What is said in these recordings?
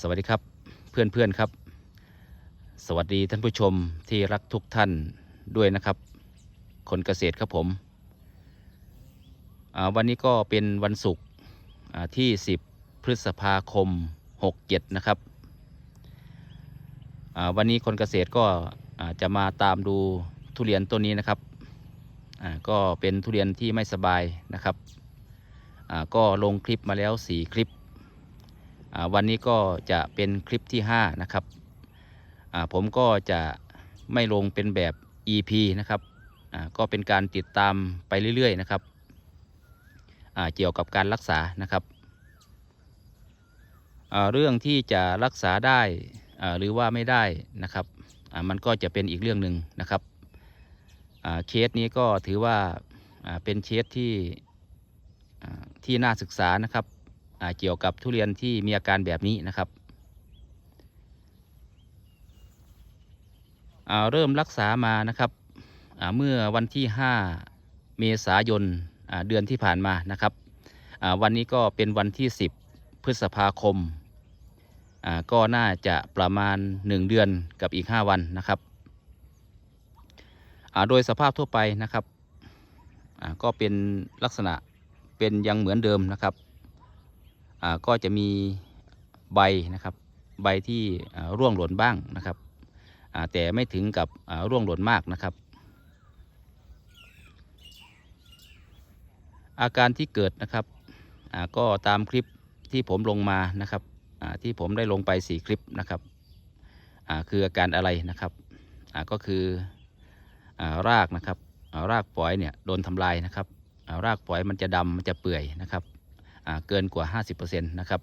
สวัสดีครับเพื่อนๆครับ สวัสดีท่านผู้ชมที่รักทุกท่านด้วยนะครับ คนเกษตรครับผมวันนี้ก็เป็นวันศุกร์ที่ 10 พฤษภาคม 67 นะครับวันนี้คนเกษตรก็จะมาตามดูทุเรียนต้นนี้นะครับก็เป็นทุเรียนที่ไม่สบายนะครับก็ลงคลิปมาแล้ว 4 คลิป วันนี้ก็จะเป็นคลิปที่ 5 นะครับ ผมก็จะไม่ลงเป็นแบบ EP นะครับ ก็เป็นการติดตามไปเรื่อย ๆ นะครับ เกี่ยวกับการรักษานะครับ เรื่องที่จะรักษาได้หรือว่าไม่ได้นะครับมันก็จะเป็นอีกเรื่องหนึ่งนะครับเคสนี้ก็ถือว่าเป็นเคสที่ที่น่าศึกษานะครับ เกี่ยวกับทุเรียนที่มีอาการแบบนี้นะครับเริ่มรักษามานะครับเมื่อวันที่ 5 เมษายนเดือนที่ผ่านมานะครับวันนี้ก็เป็นวันที่ 10 พฤษภาคมาก็น่าจะประมาณ 1 เดือนกับอีก 5 วันนะครับโดยสภาพทั่วไปนะครับก็เป็นลักษณะเป็นยังเหมือนเดิมนะครับ ก็จะมีใบนะครับใบที่ร่วงหล่นบ้างนะครับแต่ไม่ถึงกับร่วงหล่นมากนะครับ อาการที่เกิดนะครับก็ตามคลิปที่ผมลงมานะครับที่ผมได้ลงไป 4 คลิปนะครับคืออาการอะไรนะครับก็คือรากนะครับรากปล่อยเนี่ยโดนทำลายนะครับรากปล่อยมันจะดำมันจะเปื่อยนะครับ เกินกว่า 50%นะครับ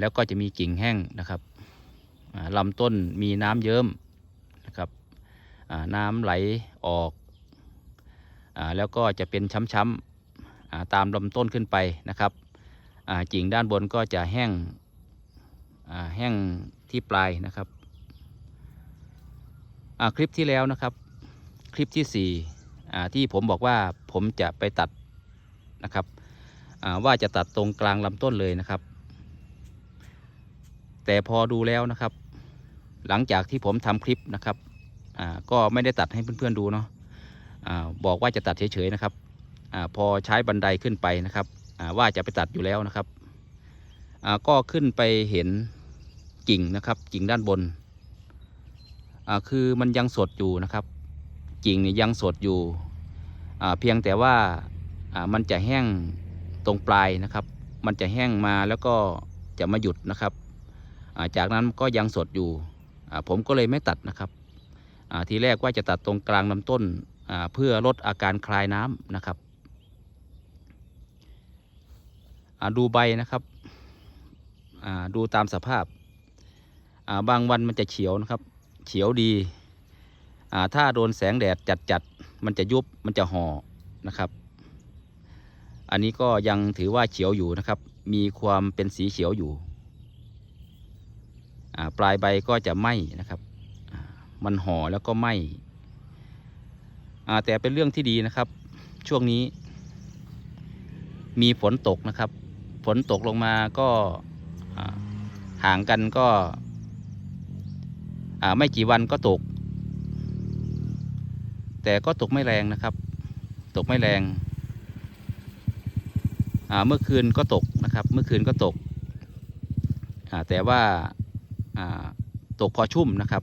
แล้วก็จะมีกิ่งแห้งนะครับลำต้นมีน้ำเยิ้มนะครับน้ำไหลออกอแล้วก็จะเป็นช้ำๆตามลำต้นขึ้นไปนะครับกิ่งด้านบนก็จะแห้งแห้งที่ปลายนะครับคลิปที่แล้วนะครับ คลิปที่4อ่ที่ผมบอกว่าผมจะไปตัด นะครับว่าจะตัดตรงกลางลำต้นเลยนะครับ แต่พอดูแล้วนะครับ หลังจากที่ผมทำคลิปนะครับก็ไม่ได้ตัดให้เพื่อนๆดูเนาะอ่าบอกว่าจะตัดเฉยๆนะครับอพอใช้บันไดขึ้นไปนะครับว่าจะไปตัดอยู่แล้วนะครับก็ขึ้นไปเห็นกิ่งนะครับกิ่งด้านบนคือมันยังสดอยู่นะครับ กิ่งนี่ยังสดอยู่เพียงแต่ว่า มันจะแห้งตรงปลายนะครับ มันจะแห้งมาแล้วก็จะมาหยุดนะครับจากนั้นก็ยังสดอยู่ ผมก็เลยไม่ตัดนะครับ ทีแรกว่าจะตัดตรงกลางลำต้นเพื่อลดอาการคลายน้ำนะครับดูใบนะครับดูตามสภาพ บางวันมันจะเขียวนะครับ เขียวดีถ้าโดนแสงแดดจัดๆ มันจะยุบ มันจะห่อนะครับ อันนี้ก็ยังถือว่าเขียวอยู่นะครับ มีความเป็นสีเขียวอยู่ ปลายใบก็จะไหม้นะครับ มันห่อแล้วก็ไหม้แต่เป็นเรื่องที่ดีนะครับ ช่วงนี้ มีฝนตกนะครับ ฝนตกลงมาก็ห่างกันก็ไม่กี่วันก็ตก แต่ก็ตกไม่แรงนะครับ ตกไม่แรง เมื่อคืนก็ตกนะครับ เมื่อคืนก็ตก แต่ว่าตกพอชุ่มนะครับ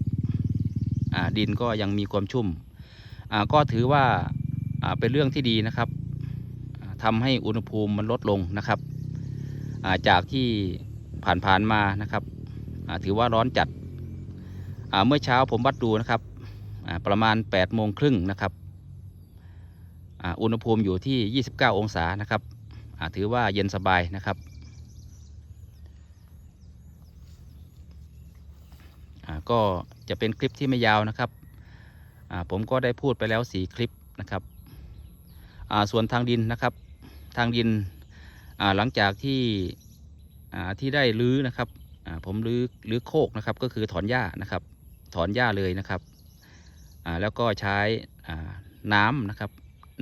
ดินก็ยังมีความชุ่ม ก็ถือว่าเป็นเรื่องที่ดีนะครับอ่าทำให้อุณหภูมิมันลดลงนะครับจากที่ผ่านๆมานะครับถือว่าร้อนจัดเมื่อเช้าผมวัดดูนะครับประมาณ8โมงครึ่งนะครับอุณหภูมิอยู่ที่ 29 องศานะครับ ถือว่าเย็นสบายนะครับก็จะเป็นคลิปที่ไม่ยาวนะครับ ผมก็ได้พูดไปแล้ว 4 คลิปนะครับ ส่วนทางดินนะครับ ทางดินหลังจากที่ที่ได้รื้อนะครับ ผมรื้อรื้อโคกนะครับ ก็คือถอนหญ้านะครับ ถอนหญ้าเลยนะครับ แล้วก็ใช้น้ำนะครับ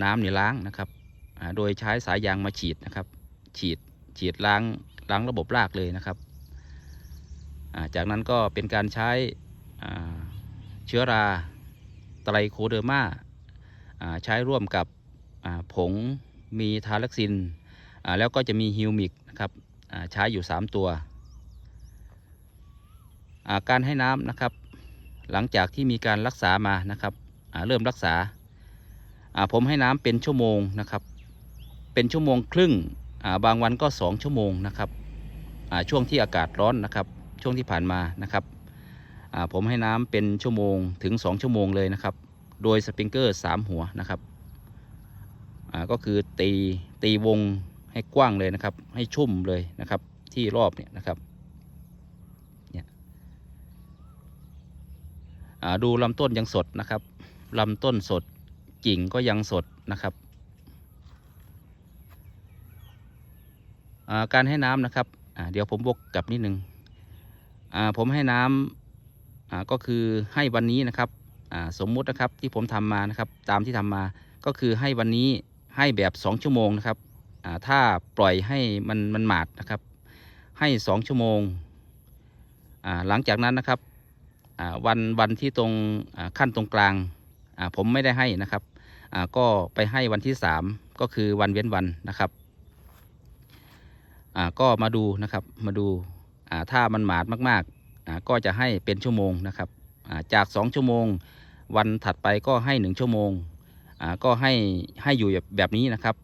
น้ำเนี่ยล้างนะครับ โดยใช้สายยางมาฉีดนะครับ ฉีดฉีดล้างล้างระบบรากเลยนะครับจากนั้นก็เป็นการใช้เชื้อราไตรโคเดอร์มาใช้ร่วมกับผงมีทาลักซิน แล้วก็จะมีฮิวมิกนะครับใช้อยู่ 3 ตัวาการให้น้ำนะครับ หลังจากที่มีการรักษามานะครับเริ่มรักษาาผมให้น้ำเป็นชั่วโมงนะครับ เป็นชั่วโมงครึ่งบางวันก็ 2 ชั่วโมงนะครับช่วงที่อากาศร้อนนะครับ ช่วงที่ผ่านมานะครับผมให้น้ำเป็นชั่วโมงถึง 2 ชั่วโมงเลยนะครับ โดยสปริงเกอร์ 3 หัวนะครับก็คือตีตีวงให้กว้างเลยนะครับ ให้ชุ่มเลยนะครับ ที่รอบเนี่ยนะครับเนี่ยดูลำต้นยังสดนะครับลำต้นสดกิ่งก็ยังสดนะครับ อ่า การให้น้ำนะครับเดี๋ยวผมวกกลับนิดนึงผมให้น้ำอ่าก็คือให้วันนี้นะครับสมมุตินะครับที่ผมทำมานะครับตามที่ทำมาก็คือให้วันนี้ให้แบบ 2 ชั่วโมงนะครับถ้าปล่อยให้มันมันหมาดนะครับ ให้ 2 ชั่วโมงหลังจากนั้นนะครับวันวันที่ตรงขั้นตรงกลางผมไม่ได้ให้นะครับก็ไปให้วันที่ 3 ก็คือวันเว้นวันนะครับ อ่าก็มาดูนะครับมาดูอ่าถ้ามันหมาดมากๆอ่าก็จะให้เป็นชั่วโมงนะครับอ่าจาก 2 ชั่วโมง วันถัดไปก็ให้ 1 ชั่วโมงอ่าก็ให้ให้อยู่แบบแบบนี้นะครับ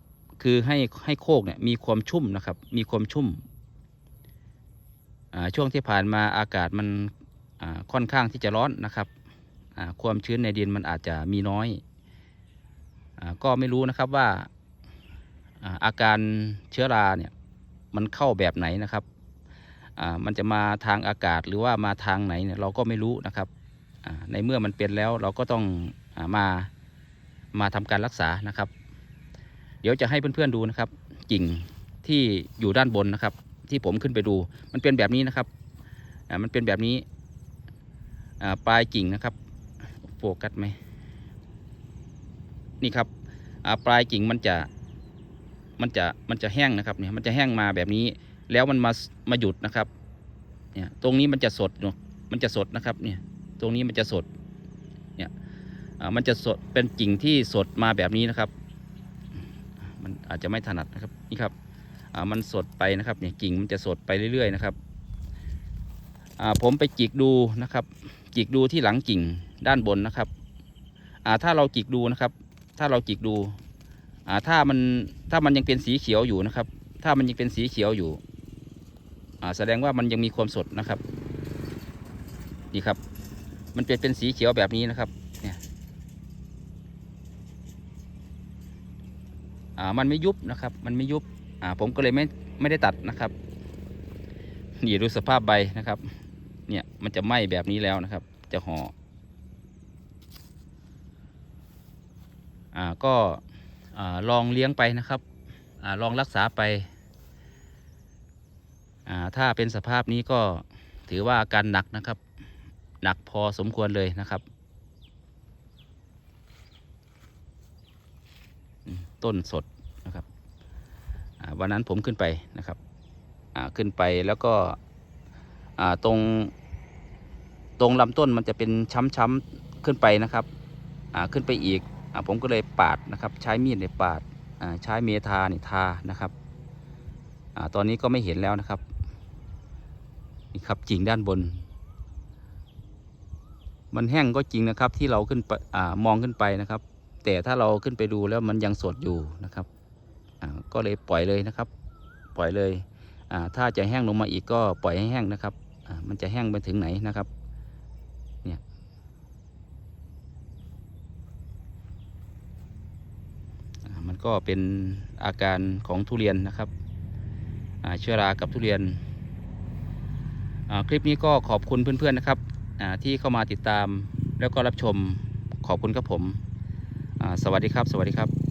คือให้ให้โคกเนี่ยมีความชุ่มนะครับ มีความชุ่มอ่าช่วงที่ผ่านมาอากาศมันอ่าค่อนข้างที่จะร้อนนะครับอ่าความชื้นในดินมันอาจจะมีน้อยอาก็ไม่รู้นะครับว่าอาการเชื้อราเนี่ย มันเข้าแบบไหนนะครับอ่ามันจะมาทางอากาศหรือว่ามาทางไหนเนี่ยเราก็ไม่รู้นะครับอ่าในเมื่อมันเป็นแล้วเราก็ต้องอามามาทำการรักษานะครับ เดี๋ยวจะให้เพื่อนๆดูนะครับกิ่งที่อยู่ด้านบนนะครับ ที่ผมขึ้นไปดู มันเป็นแบบนี้นะครับอ่ามันเป็นแบบนี้อ่าปลายกิ่งนะครับโฟกัสไหมนี่ครับอ่าปลายกิ่งมันจะ มันจะมันจะแห้งนะครับเนี่ยมันจะแห้งมาแบบนี้ แล้วมันมามาหยุดนะครับเนี่ยตรงนี้มันจะสดเนาะมันจะสดนะครับเนี่ยตรงนี้มันจะสดเนี่ยมันจะสดเป็นกิ่งที่สดมาแบบนี้นะครับ มันอาจจะไม่ถนัดนะครับนี่ครับอ่ามันสดไปนะครับเนี่ยกิ่งมันจะสดไปเรื่อยๆนะครับอ่าผมไปจิกดูนะครับจิกดูที่หลังกิ่งด้านบนนะครับอ่าถ้าเราจิกดูนะครับ ถ้าเราจิกดู อ่าถ้ามันถ้ามันยังเป็นสีเขียวอยู่นะครับ ถ้ามันยังเป็นสีเขียวอยู่อ่าแสดงว่ามันยังมีความสดนะครับนี่ครับ มันเป็นเป็นสีเขียวแบบนี้นะครับเนี่ยอ่ามันไม่ยุบนะครับ มันไม่ยุบอ่าผมก็เลยไม่ไม่ได้ตัดนะครับนี่ดูสภาพใบนะครับ เนี่ยมันจะไหม้แบบนี้แล้วนะครับ จะห่ออ่าก็ อลองเลี้ยงไปนะครับอลองรักษาไป ถ้าเป็นสภาพนี้ก็ถือว่าอาการหนักนะครับ หนักพอสมควรเลยนะครับ ต้นสดนะครับวันนั้นผมขึ้นไปนะครับขึ้นไปแล้วก็ตรงตรงลำต้นมันจะเป็นช้ำๆขึ้นไปนะครับขึ้นไปอีก ผมก็เลยปาดนะครับ ใช้มีดในปาดใช้เมทาเนี่ยทานะครับอตอนนี้ก็ไม่เห็นแล้วนะครับนี่ครับจริงด้านบน มันแห้งก็จริงนะครับที่เราขึ้นไปอ่ามองขึ้นไปนะครับ แต่ถ้าเราขึ้นไปดูแล้วมันยังสดอยู่นะครับก็เลยปล่อยเลยนะครับ ปล่อยเลยถ้าจะแห้งลงมาอีกก็ปล่อยให้แห้งนะครับมันจะแห้งไปถึงไหนนะครับ อ่ามัน ก็เป็นอาการของทุเรียนนะครับเชื้อรากับทุเรียน คลิปนี้ก็ขอบคุณเพื่อนๆนะครับที่เข้ามาติดตามแล้วก็รับชมขอบคุณครับผม สวัสดีครับ สวัสดีครับ